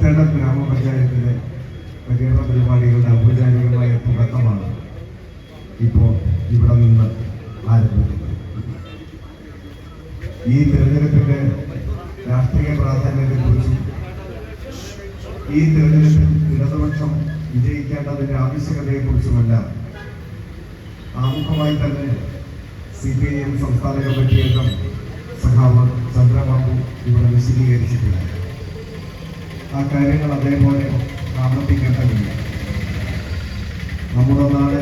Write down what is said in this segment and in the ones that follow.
പുത്തേട ഗ്രാമപഞ്ചായത്തിലെ പര്യടന പരിപാടികളുടെ ഔപചാരികമായ തുടക്കമാണ് ഇപ്പോൾ ഇവിടെ നിന്ന് ആരംഭിക്കുന്നത്. ഈ തെരഞ്ഞെടുപ്പിന്റെ രാഷ്ട്രീയ പ്രാധാന്യത്തെ പ്രാധാന്യത്തെക്കുറിച്ചും ഈ തിരഞ്ഞെടുപ്പിൽ ഇടതുപക്ഷം വിജയിക്കേണ്ടതിന്റെ ആവശ്യകതയെക്കുറിച്ചുമെല്ലാം ആമുഖമായി തന്നെ സി പി ഐ എം സംസ്ഥാന കമ്മിറ്റി അംഗം സഖാവ് ചന്ദ്രബാബു ഇവിടെ വിശദീകരിച്ചിട്ടുണ്ട്. ആ കാര്യങ്ങൾ അതേപോലെ ആവർത്തിക്കേണ്ടതില്ല. നമ്മുടെ നാട്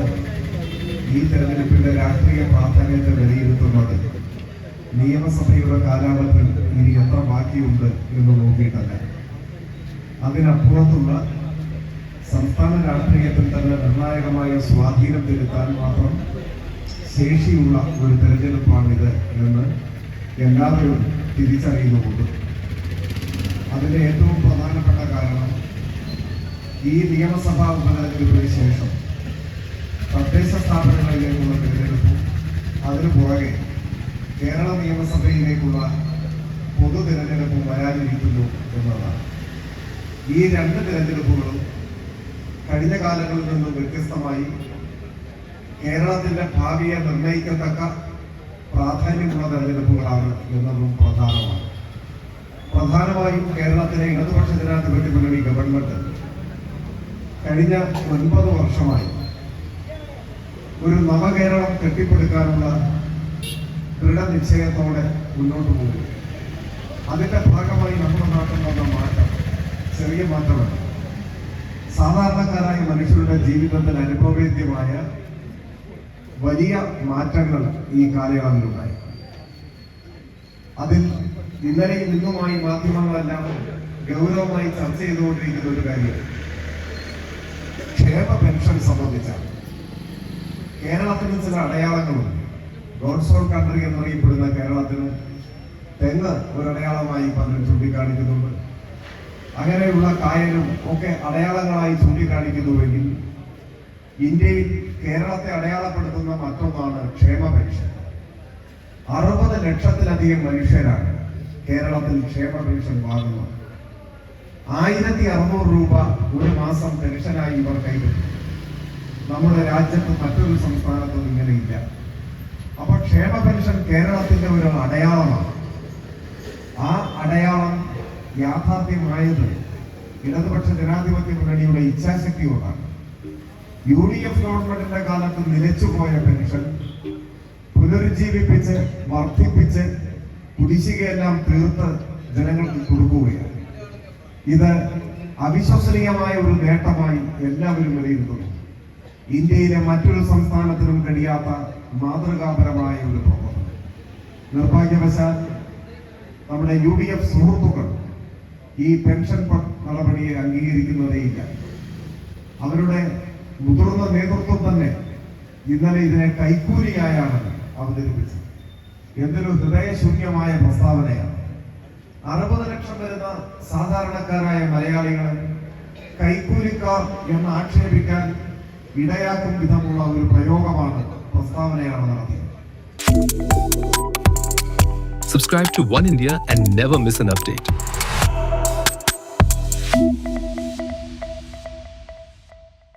ഈ തെരഞ്ഞെടുപ്പിന്റെ രാഷ്ട്രീയ പ്രാധാന്യത്തെ വിലയിരുത്തുന്നത് നിയമസഭയുടെ കാലാവധി ഇനി എത്ര ബാക്കിയുണ്ട് എന്ന് നോക്കിയിട്ടല്ല. അതിനപ്പുറത്തുള്ള സംസ്ഥാന രാഷ്ട്രീയത്തിൽ തന്നെ നിർണായകമായ സ്വാധീനം ചെലുത്താൻ മാത്രം ശേഷിയുള്ള ഒരു തെരഞ്ഞെടുപ്പാണിത് എന്ന് എല്ലാവരും തിരിച്ചറിയുന്നുമുണ്ട്. അതിന്റെ ഏറ്റവും പ്രധാനപ്പെട്ട കാരണം ഈ നിയമസഭാ ഉപതെരഞ്ഞെടുപ്പിന് ശേഷം തദ്ദേശ സ്ഥാപനങ്ങളിലേക്കുള്ള തിരഞ്ഞെടുപ്പും അതിനു പുറകെ കേരള നിയമസഭയിലേക്കുള്ള പൊതു തിരഞ്ഞെടുപ്പും വരാനിരിക്കുന്നു എന്നതാണ്. ഈ രണ്ട് തിരഞ്ഞെടുപ്പുകളും കഴിഞ്ഞ കാലങ്ങളിൽ നിന്നും വ്യത്യസ്തമായി കേരളത്തിന്റെ ഭാവിയെ നിർണയിക്കത്തക്ക പ്രാധാന്യമുള്ള തെരഞ്ഞെടുപ്പുകളാണ് എന്നതും പ്രധാനമാണ്. പ്രധാനമായും കേരളത്തിലെ ഇടതുപക്ഷ ജനാധിപത്യ മുന്നണി ഗവൺമെന്റ് കഴിഞ്ഞ ഒൻപത് വർഷമായി ഒരു നവകേരളം കെട്ടിപ്പടുക്കാനുള്ള ദൃഢനിശ്ചയത്തോടെ മുന്നോട്ട് പോകും അതിന്റെ ഭാഗമായി നമ്മുടെ നാട്ടിൽ വന്ന മാറ്റം ചെറിയ മാറ്റമല്ല സാധാരണക്കാരായ മനുഷ്യരുടെ ജീവിതത്തിൽ അനുഭവവേദ്യമായ വലിയ മാറ്റങ്ങൾ ഈ കാലയളവിലുണ്ടായി. അതിൽ ഇന്നലെയും ഇന്നുമായി മാധ്യമങ്ങളെല്ലാം ഗൗരവമായി ചർച്ച ചെയ്തുകൊണ്ടിരിക്കുന്ന ഒരു കാര്യം. ക്ഷേമ പെൻഷൻ സംബന്ധിച്ച കേരളത്തിന് ചില അടയാളങ്ങളുണ്ട് ഗോഡ്സ് ഓൺ കൺട്രി എന്നറിയപ്പെടുന്ന കേരളത്തിന് തെങ്ങ് ഒരു അടയാളമായി പലരും ചൂണ്ടിക്കാണിക്കുന്നുണ്ട്. അങ്ങനെയുള്ള കായലും ഒക്കെ അടയാളങ്ങളായി ചൂണ്ടിക്കാണിക്കുന്നുവെങ്കിൽ ഇന്ത്യയിൽ കേരളത്തെ അടയാളപ്പെടുത്തുന്ന മറ്റൊന്നാണ് ക്ഷേമ പെൻഷൻ. അറുപത് ലക്ഷത്തിലധികം മനുഷ്യരാണ് കേരളത്തിൽ ക്ഷേമ പെൻഷൻ വാങ്ങുന്നത് ആയിരത്തി അറുന്നൂറ് രൂപ ഒരു മാസം പെൻഷനായി ഇവർ കൈവരും. നമ്മുടെ രാജ്യത്ത് മറ്റൊരു സംസ്ഥാനത്തും ഇങ്ങനെയില്ല. അപ്പൊ ക്ഷേമ പെൻഷൻ കേരളത്തിന്റെ ഒരു അടയാളമാണ്. ആ അടയാളം യാഥാർത്ഥ്യമായത് ഇടതുപക്ഷ ജനാധിപത്യ മുന്നണിയുടെ ഇച്ഛാശക്തി കൊണ്ടാണ്. യു ഡി എഫ് ഗവൺമെന്റിന്റെ കാലത്ത് നിലച്ചുപോയ പെൻഷൻ പുനരുജ്ജീവിപ്പിച്ച് വർദ്ധിപ്പിച്ച് കുടിശ്ശികയെല്ലാം തീർത്ത് ജനങ്ങൾക്ക് കൊടുക്കുകയാണ്. ഇത് അവിശ്വസനീയമായ ഒരു നേട്ടമായി എല്ലാവരും വിലയിരുത്തുന്നു. ഇന്ത്യയിലെ മറ്റൊരു സംസ്ഥാനത്തിനും കഴിയാത്ത മാതൃകാപരമായ ഒരു പ്രവർത്തനം. നിർഭാഗ്യവശാൽ നമ്മുടെ യു ഡി എഫ് സുഹൃത്തുക്കൾ ഈ പെൻഷൻ നടപടിയെ അംഗീകരിക്കുന്നതേയില്ല. അവരുടെ മുതിർന്ന നേതൃത്വം തന്നെ ഇന്നലെ ഇതിനെ കൈക്കൂലിയായാണ് അവതരിപ്പിച്ചത്. എന്തൊരു ഹൃദയശൂന്യമായ പ്രസ്താവനയാണ് അറുപത് ലക്ഷം വരുന്ന സാധാരണക്കാരായ മലയാളികളെ കൈക്കൂലിക്കാർ എന്ന് ആക്ഷേപിക്കാൻ ഇടയാക്കും വിധമുള്ള ഒരു പ്രയോഗമാണ് പ്രസ്താവനയാണ് നടത്തിയത് Subscribe to One India and never miss an update.